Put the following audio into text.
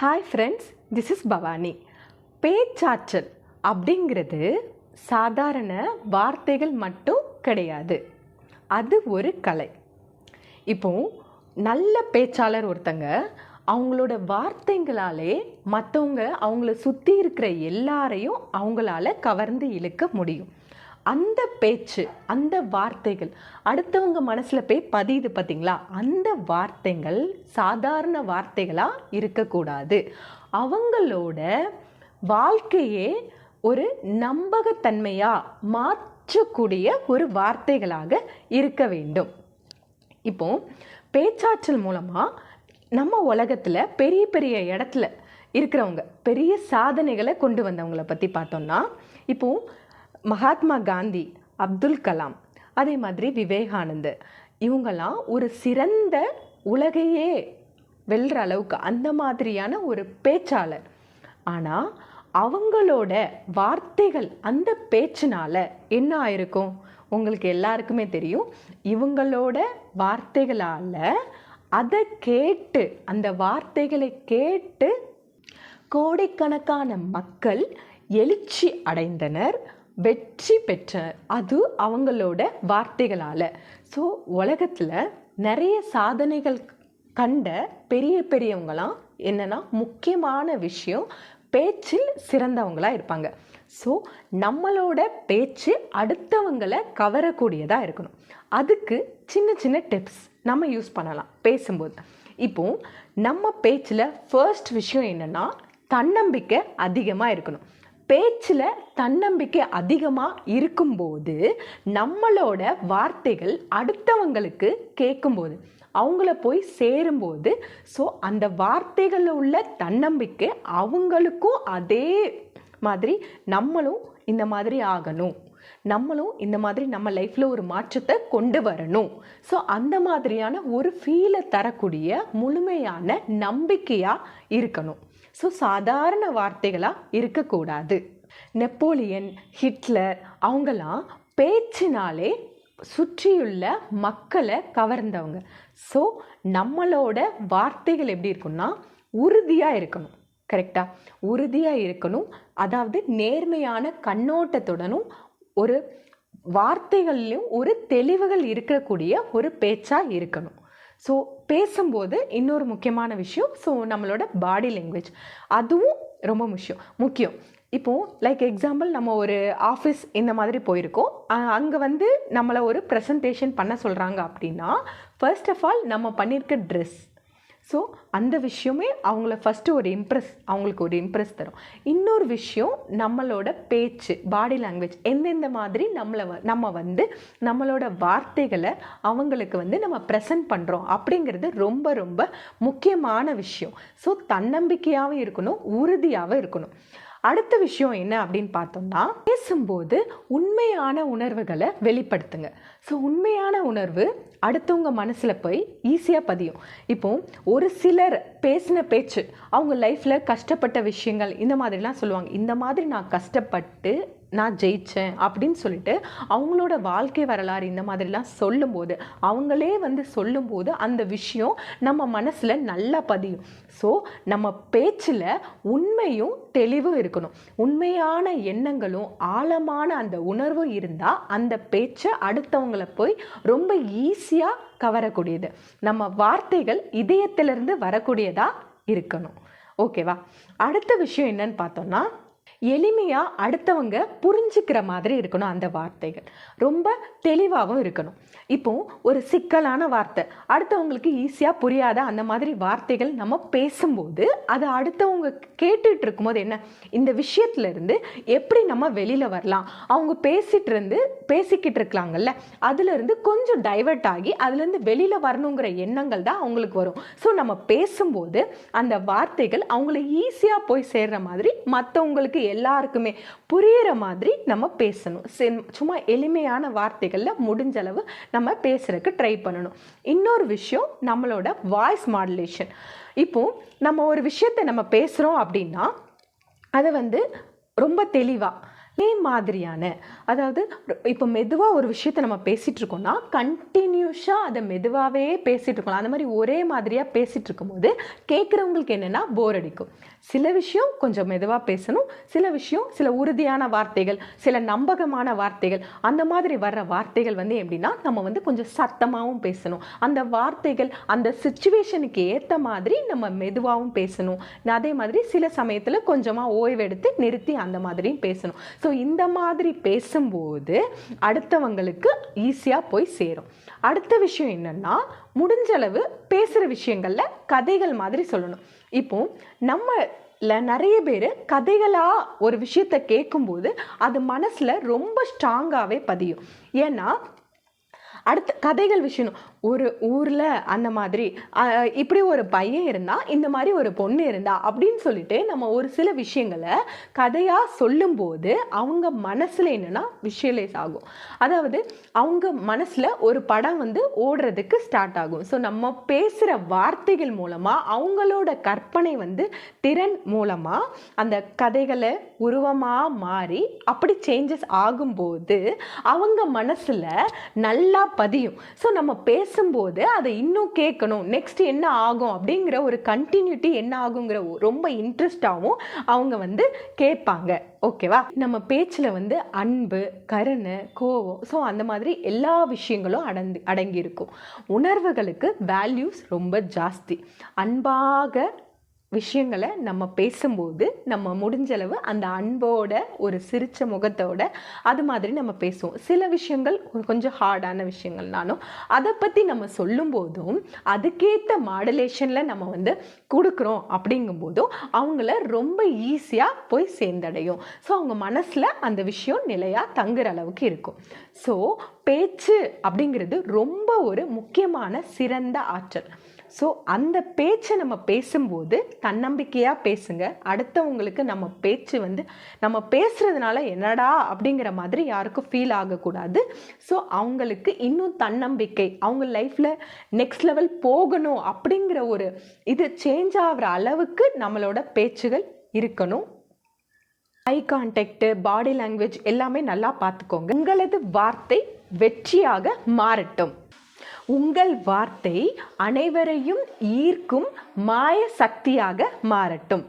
Hi friends this is Bhavani பேச்சாற்றல் அப்படிங்கிறது சாதாரண வார்த்தைகள் மட்டும் கிடையாது. அது ஒரு கலை. இப்போ நல்ல பேச்சாளர் ஒருத்தங்க அவங்களோட வார்த்தைங்களாலே மற்றவங்க அவங்கள சுற்றி இருக்கிற எல்லாரையும் அவங்களால கவர்ந்து இழுக்க முடியும். அந்த பேச்சு அந்த வார்த்தைகள் அடுத்தவங்க மனசில் போய் பதியுது பார்த்தீங்களா அந்த வார்த்தைகள் சாதாரண வார்த்தைகளாக இருக்கக்கூடாது. அவங்களோட வாழ்க்கையே ஒரு நம்பகத்தன்மையாக மாற்றக்கூடிய ஒரு வார்த்தைகளாக இருக்க வேண்டும். இப்போ பேச்சாற்றல் மூலமாக நம்ம உலகத்தில் பெரிய பெரிய இடத்துல இருக்கிறவங்க பெரிய சாதனைகளை கொண்டு வந்தவங்கள பற்றி பார்த்தோம்னா இப்போது மகாத்மா காந்தி அப்துல் கலாம் அதே மாதிரி விவேகானந்தர். இவங்கெல்லாம் ஒரு சிறந்த உலகையே வெல்ற அளவுக்கு அந்த மாதிரியான ஒரு பேச்சாளர். ஆனால் அவங்களோட வார்த்தைகள் அந்த பேச்சினால என்ன ஆயிருக்கும்? உங்களுக்கு எல்லாருக்குமே தெரியும். இவங்களோட வார்த்தைகளால் அதை கேட்டு அந்த வார்த்தைகளை கேட்டு கோடிக்கணக்கான மக்கள் எழுச்சி அடைந்தனர். வெற்றி பெற்ற அது அவங்களோட வார்த்தைகளால். ஸோ உலகத்தில் நிறைய சாதனைகள் கண்ட பெரிய பெரியவங்களாம் என்னென்னா முக்கியமான விஷயம் பேச்சில் சிறந்தவங்களாக இருப்பாங்க. ஸோ நம்மளோட பேச்சு அடுத்தவங்களை கவரக்கூடியதாக இருக்கணும். அதுக்கு சின்ன சின்ன டிப்ஸ் நம்ம யூஸ் பண்ணலாம் பேசும்போது. இப்போது நம்ம பேச்சில் ஃபர்ஸ்ட் விஷயம் என்னென்னா தன்னம்பிக்கை அதிகமாக இருக்கணும். பேச்சில் தன்னம்பிக்கை அதிகமாக இருக்கும்போது நம்மளோட வார்த்தைகள் அடுத்தவங்களுக்கு கேட்கும்போது அவங்கள போய் சேரும்போது ஸோ அந்த வார்த்தைகளில் உள்ள தன்னம்பிக்கை அவங்களுக்கும் அதே மாதிரி நம்மளும் இந்த மாதிரி ஆகணும். நம்மளும் இந்த மாதிரி நம்ம லைஃப்பில் ஒரு மாற்றத்தை கொண்டு வரணும். ஸோ அந்த மாதிரியான ஒரு ஃபீலை தரக்கூடிய முழுமையான நம்பிக்கையாக இருக்கணும். ஸோ சாதாரண வார்த்தைகளாக இருக்கக்கூடாது. நெப்போலியன் ஹிட்லர் அவங்கெல்லாம் பேச்சினாலே சுற்றியுள்ள மக்களை கவர்ந்தவங்க. ஸோ நம்மளோட வார்த்தைகள் எப்படி இருக்குன்னா உறுதியாக இருக்கணும். கரெக்டாக உறுதியாக இருக்கணும். அதாவது நேர்மையான கண்ணோட்டத்துடனும் ஒரு வார்த்தைகள்லையும் ஒரு தெளிவுகள் இருக்கக்கூடிய ஒரு பேச்சாக இருக்கணும். ஸோ பேசும்போது இன்னொரு முக்கியமான விஷயம். ஸோ நம்மளோட பாடி லாங்குவேஜ் அதுவும் ரொம்ப முக்கியம். முக்கியம். இப்போது லைக் எக்ஸாம்பிள் நம்ம ஒரு ஆஃபீஸ் இந்த மாதிரி போயிருக்கோம். அங்கே வந்து நம்மளை ஒரு ப்ரெசன்டேஷன் பண்ண சொல்கிறாங்க அப்படின்னா ஃபர்ஸ்ட் ஆஃப் ஆல் நம்ம பண்ணியிருக்க ட்ரெஸ் ஸோ அந்த விஷயமே அவங்கள ஃபஸ்ட்டு ஒரு இம்ப்ரெஸ் அவங்களுக்கு ஒரு இம்ப்ரெஸ் தரும். இன்னொரு விஷயம் நம்மளோட பேச்சு பாடி லாங்குவேஜ் எந்தெந்த மாதிரி நம்மளை வ நம்ம வந்து நம்மளோட வார்த்தைகளை அவங்களுக்கு வந்து நம்ம ப்ரெசன்ட் பண்ணுறோம் அப்படிங்கிறது ரொம்ப ரொம்ப முக்கியமான விஷயம். ஸோ தன்னம்பிக்கையாகவும் இருக்கணும் உறுதியாகவும் இருக்கணும். அடுத்த விஷயம் என்ன அப்படின்னு பார்த்தோம்னா பேசும்போது உண்மையான உணர்வுகளை வெளிப்படுத்துங்க. ஸோ உண்மையான உணர்வு அடுத்தவங்க மனசில் போய் ஈஸியாக பதியும். இப்போ ஒரு சிலர் பேசின பேச்சு அவங்க லைஃப்பில் கஷ்டப்பட்ட விஷயங்கள் இந்த மாதிரிலாம் சொல்லுவாங்க. இந்த மாதிரி நான் கஷ்டப்பட்டு நான் ஜெயித்தேன் அப்படின்னு சொல்லிட்டு அவங்களோட வாழ்க்கை வரலாறு இந்த மாதிரிலாம் சொல்லும்போது அவங்களே வந்து சொல்லும்போது அந்த விஷயம் நம்ம மனசில் நல்லா பதியும். ஸோ நம்ம பேச்சில் உண்மையும் தெளிவும் இருக்கணும். உண்மையான எண்ணங்களும் ஆழமான அந்த உணர்வும் இருந்தால் அந்த பேச்சை அடுத்தவங்களை போய் ரொம்ப ஈஸியாக கவரக்கூடியது. நம்ம வார்த்தைகள் இதயத்திலிருந்து வரக்கூடியதாக இருக்கணும். ஓகேவா அடுத்த விஷயம் என்னன்னு பார்த்தோம்னா எளிமையாக அடுத்தவங்க புரிஞ்சுக்கிற மாதிரி இருக்கணும் அந்த வார்த்தைகள். ரொம்ப தெளிவாகவும் இருக்கணும். இப்போ ஒரு சிக்கலான வார்த்தை. அடுத்தவங்களுக்கு ஈஸியாக புரியாத அந்த மாதிரி வார்த்தைகள் நம்ம பேசும்போது அதை அடுத்தவங்க கேட்டுட்டு இருக்கும்போது என்ன? இந்த விஷயத்துலேருந்து எப்படி நம்ம வெளியில் வரலாம்? அவங்க பேசிகிட்டு இருந்து பேசிக்கிட்டு இருக்கலாங்கல்ல? அதுலேருந்து கொஞ்சம் டைவெர்ட் ஆகி அதுலேருந்து வெளியில் வரணுங்கிற எண்ணங்கள் தான் அவங்களுக்கு வரும். ஸோ நம்ம பேசும்போது அந்த வார்த்தைகள் அவங்கள ஈஸியாக போய் சேர்ற மாதிரி மற்றவங்களுக்கு எல்லாருக்குமே புரிகிற மாதிரி நம்ம பேசணும். சும்மா எளிமையான வார்த்தைகளில் முடிஞ்ச அளவு நம்ம பேசுறதுக்கு ட்ரை பண்ணணும். இன்னொரு விஷயம் நம்மளோட வாய்ஸ் மாடுலேஷன் இப்போ நம்ம ஒரு விஷயத்தை நம்ம பேசுகிறோம் அப்படின்னா அதை வந்து ரொம்ப தெளிவாக அதே மாதிரியான அதாவது இப்போ மெதுவாக ஒரு விஷயத்தை நம்ம பேசிகிட்டு இருக்கோம்னா கண்டினியூஸாக அதை மெதுவாகவே பேசிகிட்டு இருக்கோம் அந்த மாதிரி ஒரே மாதிரியாக பேசிகிட்டு இருக்கும்போது கேட்குறவங்களுக்கு என்னென்னா போர் அடிக்கும். சில விஷயம் கொஞ்சம் மெதுவாக பேசணும். சில விஷயம் சில உறுதியான வார்த்தைகள் சில நம்பகமான வார்த்தைகள் அந்த மாதிரி வர்ற வார்த்தைகள் வந்து எப்படின்னா நம்ம வந்து கொஞ்சம் சத்தமாகவும் பேசணும். அந்த வார்த்தைகள் அந்த சுச்சுவேஷனுக்கு ஏற்ற மாதிரி நம்ம மெதுவாகவும் பேசணும். அதே மாதிரி சில சமயத்தில் கொஞ்சமாக ஓய்வெடுத்து நிறுத்தி அந்த மாதிரியும் பேசணும். ஸோ இந்த மாதிரி பேசும்போது அடுத்தவங்களுக்கு ஈஸியாக போய் சேரும். அடுத்த விஷயம் என்னென்னா முடிஞ்சளவு பேசுகிற விஷயங்களில் கதைகள் மாதிரி சொல்லணும். இப்போ நம்ம நிறைய பேர் கதைகளாக ஒரு விஷயத்தை கேட்கும்போது அது மனசில் ரொம்ப ஸ்ட்ராங்காகவே பதியும். ஏன்னா அடுத்த கதைகள் விஷயம். ஒரு ஊரில் அந்த மாதிரி இப்படி ஒரு பையன் இருந்தால் இந்த மாதிரி ஒரு பொண்ணு இருந்தா அப்படின்னு சொல்லிட்டு நம்ம ஒரு சில விஷயங்களை கதையாக சொல்லும்போது அவங்க மனசில் என்னென்னா விஷுவலைஸ் ஆகும். அதாவது அவங்க மனசில் ஒரு படம் வந்து ஓடுறதுக்கு ஸ்டார்ட் ஆகும். ஸோ நம்ம பேசுகிற வார்த்தைகள் மூலமாக அவங்களோட கற்பனை வந்து திறன் மூலமாக அந்த கதைகளை உருவமாக மாறி அப்படி சேஞ்சஸ் ஆகும்போது அவங்க மனசில் நல்லா பதியும். ஸோ நம்ம பேசும்போது அதை இன்னும் கேட்கணும். நெக்ஸ்ட் என்ன ஆகும் அப்படிங்கிற ஒரு கண்டினியூட்டி என்ன ஆகுங்கிற ரொம்ப இன்ட்ரெஸ்டாகவும் அவங்க வந்து கேட்பாங்க. ஓகேவா நம்ம பேச்சில் வந்து அன்பு கருணை கோவம் ஸோ அந்த மாதிரி எல்லா விஷயங்களும் அடந்து அடங்கியிருக்கும். உணர்வுகளுக்கு வேல்யூஸ் ரொம்ப ஜாஸ்தி. அன்பாக விஷயங்களை நம்ம பேசும்போது நம்ம முடிஞ்சளவு அந்த அன்போட ஒரு சிரிச்ச முகத்தோட அது மாதிரி நம்ம பேசுவோம். சில விஷயங்கள் கொஞ்சம் ஹார்டான விஷயங்கள்னாலும் அதை பற்றி நம்ம சொல்லும்போதும் அதுக்கேற்ற மாடுலேஷனில் நம்ம வந்து கொடுக்குறோம் அப்படிங்கும்போதும் அவங்கள ரொம்ப ஈஸியாக போய் சேர்ந்தடையும். ஸோ அவங்க மனசில் அந்த விஷயம் நிலையாக தங்குற அளவுக்கு இருக்கும். ஸோ பேச்சு அப்படிங்கிறது ரொம்ப ஒரு முக்கியமான சிறந்த ஆற்றல். ஸோ அந்த பேச்சை நம்ம பேசும்போது தன்னம்பிக்கையாக பேசுங்க. அடுத்தவங்களுக்கு நம்ம பேச்சு வந்து நம்ம பேசுகிறதுனால என்னடா அப்படிங்கிற மாதிரி யாருக்கும் ஃபீல் ஆகக்கூடாது. ஸோ அவங்களுக்கு இன்னும் தன்னம்பிக்கை அவங்க லைஃப்பில் நெக்ஸ்ட் லெவல் போகணும் அப்படிங்கிற ஒரு இது சேஞ்ச் ஆகிற அளவுக்கு நம்மளோட பேச்சுகள் இருக்கணும். ஐ கான்டாக்டு பாடி லாங்குவேஜ் எல்லாமே நல்லா பார்த்துக்கோங்க. உங்களது வார்த்தை வெற்றியாக மாறட்டும். உங்கள் வார்த்தை அனைவரையும் ஈர்க்கும் மாய சக்தியாக மாறட்டும்.